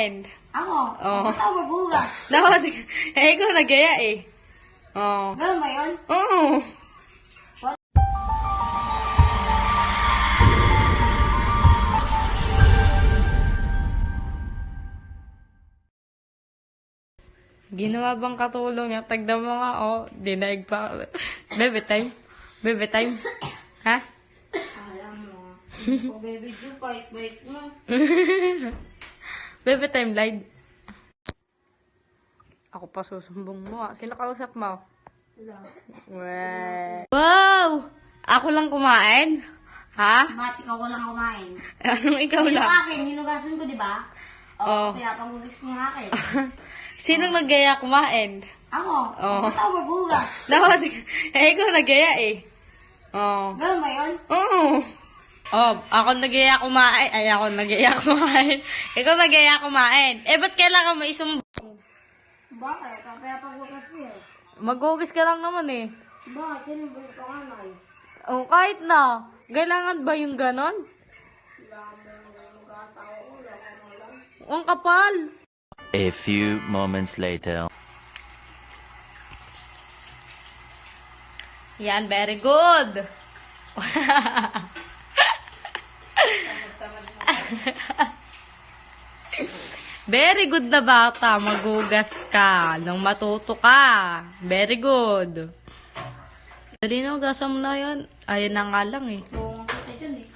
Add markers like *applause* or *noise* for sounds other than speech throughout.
Ako? Oo. Ba't ako maghugas? *laughs* Dapat, eh, ikaw nagaya eh. Oo. Ganun ba yun? Oo. Ginawa bang katulong niya? Tagda mo nga, oh. Dinaig pa. Bebe time? Bebe time? Ha? Alam mo. Kung *laughs* baby Jew, bait-bait mo. *laughs* Bebe time, live. Ako pa susumbong mo, ah. Sino kausap mo? Wow! Wow! Ako lang kumain? Ha? Mati ka walang kumain. *laughs* Anong ikaw Yung lang? akin, hinugasan ko, di ba? Oo. Oo. Pinapangugis mo nga akin. *laughs* Sinong nagaya kumain? Ako? Oo. Ba't ako maghugas? *laughs* Dapat, eh, ikaw nagaya eh. Oo. Ganun ba yun? Oo. Oh, ako nagaya kumain. Ay, ako nagaya kumain. *laughs* Ikaw nagaya kumain. Eh, ba't kailangan mo isumbong? Bakit? Kaya pangugis mo eh. Magugis ka lang naman eh. Bakit? Sino ba yung panganay? Oh, kahit na. Kailangan ba yung ganon? Ang kapal. A few moments later. Yan, very good. *laughs* *laughs* very good na bata. Magugas ka. Nang matuto ka. Very good. Dali na, ugasan mo na yan. Ayun na nga lang eh. Oo, dyan eh.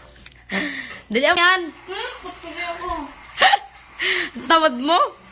*laughs* Dali yan. Hmm? Ako? *laughs* Tamad mo.